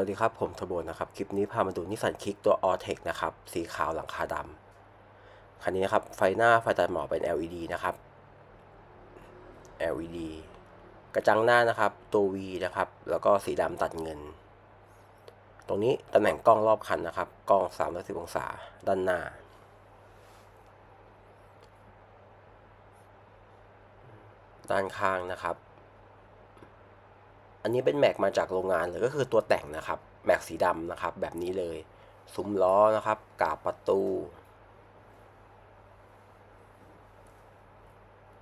วัสดีครับ ผมทโบนะครับ คลิปนี้พามาดูนิสสันคิกตัว a l t e c นะครับ สีขาวหลังคาดำคันนี้นะครับ ไฟหน้าไฟตัดหมอกเป็น LED นะครับ LED กระจังหน้านะครับ ตัว V นะครับ แล้วก็สีดำตัดเงิน ตรงนี้ตำแหน่งกล้องรอบคันนะครับ กล้อง 310 องศา ด้านหน้า ด้านข้างนะครับ อันนี้เป็นแม็กมาจากโรงงานเลยก็คือตัวแต่งนะครับ แม็กสีดำนะครับ แบบนี้เลย ซุ้มล้อนะครับกาบประตู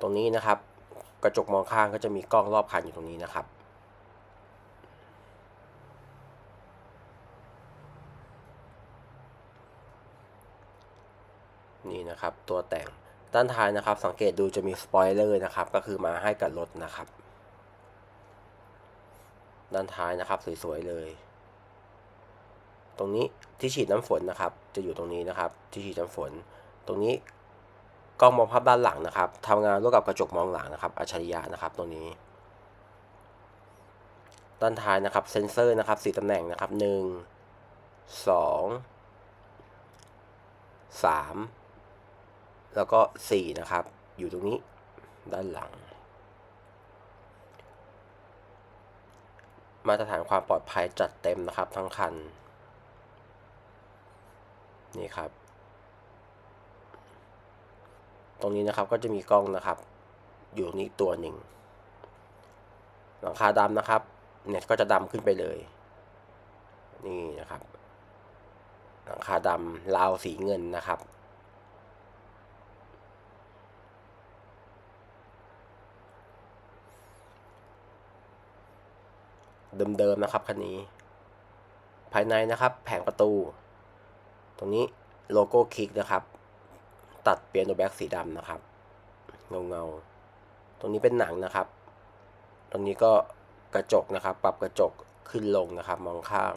ตรงนี้นะครับ กระจกมองข้างก็จะมีกล้องรอบคันอยู่ตรงนี้นะครับนี่นะครับตัวแต่งด้านท้ายนะครับ สังเกตดูจะมีสปอยเลอร์นะครับ ก็คือมาให้กับรถนะครับ ด้านท้ายนะครับสวยๆเลย ตรงนี้ที่ฉีดน้ำฝนนะครับ จะอยู่ตรงนี้นะครับ ที่ฉีดน้ำฝน ตรงนี้กล้องมองภาพด้านหลังนะครับทำงานร่วมกับกระจกมองหลังนะครับ อัจฉริยะนะครับตรงนี้ ด้านท้ายนะครับเซ็นเซอร์นะครับสี่ตำแหน่งนะครับหนึ่งสองสามแล้วก็สี่นะครับ อยู่ตรงนี้ด้านหลัง มาตรฐานความปลอดภัยจัดเต็มนะครับทั้งคัน นี่ครับ ตรงนี้นะครับก็จะมีกล้องนะครับ อยู่นี่ตัวหนึ่ง หลังคาดำนะครับ เนี่ยก็จะดำขึ้นไปเลย นี่นะครับ หลังคาดำราวสีเงินนะครับ เดิมๆนะครับคันนี้ ภายในนะครับแผงประตู ตรงนี้โลโก้คิกนะครับ ตัดเปียโนแบ็กสีดำนะครับ เงาเงาตรงนี้เป็นหนังนะครับ ตรงนี้ก็กระจกนะครับ ปรับกระจกขึ้นลงนะครับ มองข้าง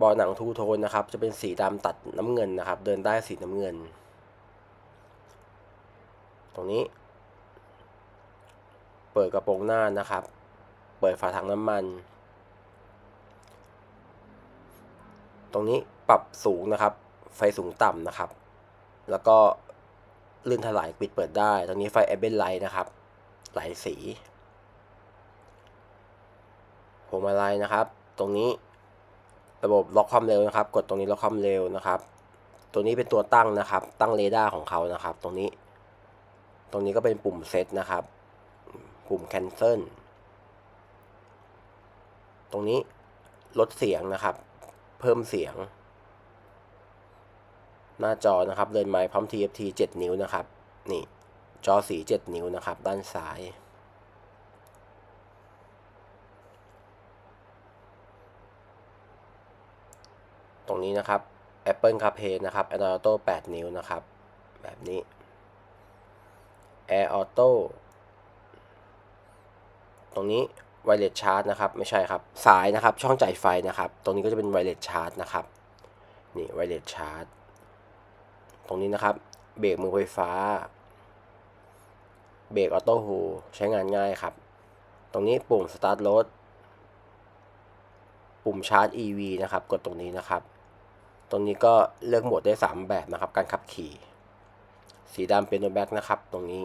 บอหนังทูโทนนะครับ จะเป็นสีดำตัดน้ำเงินนะครับ เดินได้สีน้ำเงิน ตรงนี้ เปิดกระโปรงหน้านะครับ เปิดฝาถังน้ำมัน ตรงนี้ปรับสูงนะครับ ไฟสูงต่ำนะครับ แล้วก็ลื่นถลายปิดเปิดได้ ตรงนี้ไฟแอเบนไลท์นะครับ หลายสีพวงมาลัยนะครับ ตรงนี้ระบบล็อกความเร็วนะครับ กดตรงนี้ล็อกความเร็วนะครับ ตัวนี้เป็นตัวตั้งนะครับ ตั้งเรดาร์ของเขานะครับ ตรงนี้ ตรงนี้ก็เป็นปุ่มเซตนะครับ ปุ่ม cancel ตรงนี้ลดเสียงนะครับ เพิ่มเสียง หน้าจอนะครับเดินไม้พร้อม TFT 7 นิ้วนะครับ นี่ จอสี 7 นิ้วนะครับ ด้านซ้าย ตรงนี้นะครับ Apple CarPlay นะครับ Android Auto 8 นิ้วนะครับ แบบนี้ Air Auto ตรงนี้ ไวเลสชาร์จนะครับไม่ใช่ครับสายนะครับช่องจ่ายไฟนะครับ ตรงนี้ก็จะเป็นไวเลสชาร์จนะครับนี่ไวเลสชาร์จตรงนี้นะครับเบรกมือไฟฟ้าเบรกออโต้โฮใช้งานง่ายครับ ตรงนี้ปุ่มสตาร์ทรถปุ่มชาร์จ EV นะครับ กดตรงนี้นะครับ ตรงนี้ก็เลือกโหมดได้ 3 แบบนะครับ การขับขี่ สีดำเป็นโนแบ็กนะครับ ตรงนี้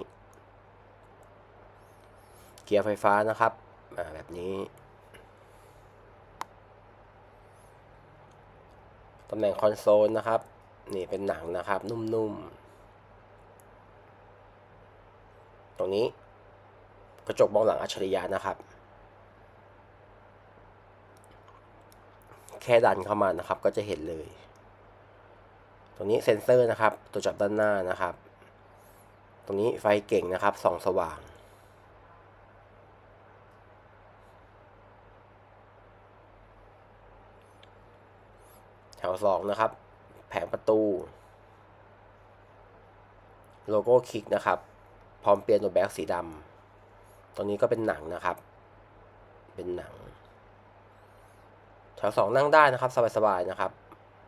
เกียร์ไฟฟ้านะครับ แบบนี้ตำแหน่งคอนโซลนะครับ นี่เป็นหนังนะครับ นุ่มๆ ตรงนี้กระจกมองหลังอัจฉริยะนะครับ แค่ดันเข้ามานะครับ ก็จะเห็นเลย ตรงนี้เซ็นเซอร์นะครับ ตัวจับด้านหน้านะครับ ตรงนี้ไฟเก่งนะครับส่องสว่าง แถวสองนะครับ แผงประตู โลโก้คลิกนะครับ พร้อมเปลี่ยนตัวแบ็กสีดำตรงนี้ก็เป็นหนังนะครับ เป็นหนัง แถวสองนั่งได้นะครับ สบาย ๆ นะครับ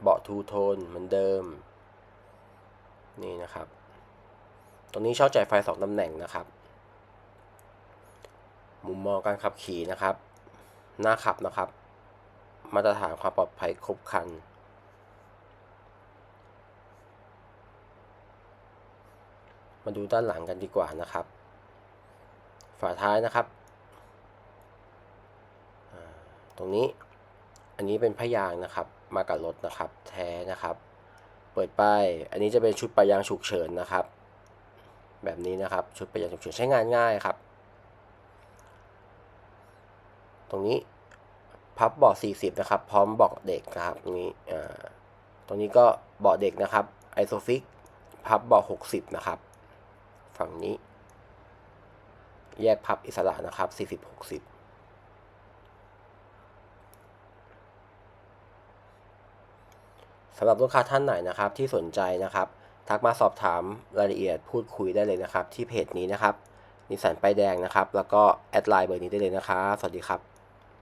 เบาะทูโทนเหมือนเดิม นี่นะครับ ตรงนี้ช่องจ่ายไฟสองตำแหน่งนะครับ มุมมองการขับขี่นะครับ หน้าขับนะครับ มาตรฐานความปลอดภัยครบครัน มาดูด้านหลังกันดีกว่านะครับ ฝาท้ายนะครับ ตรงนี้ อันนี้เป็นพยางนะครับ มากับรถนะครับ แท้นะครับ เปิดป้าย อันนี้จะเป็นชุดปะยางฉุกเฉินนะครับ แบบนี้นะครับ ชุดปะยางฉุกเฉินใช้งานง่ายครับ ตรงนี้พับเบาะ40 นะครับ พร้อมเบาะเด็กนะครับ ตรงนี้ อ่า ตรงนี้ก็เบาะเด็กนะครับ ไอโซฟิก พับเบาะ60 นะครับ ฝั่งนี้ แยกพับอิสระนะครับ40 60สำหรับลูกค้าท่านไหนนะครับที่สนใจนะครับ ทักมาสอบถามรายละเอียดพูดคุยได้เลยนะครับ ที่เพจนี้นะครับนิสันป้ายแดงนะครับ แล้วก็แอดไลน์เบอร์นี้ได้เลยนะครับ สวัสดีครับ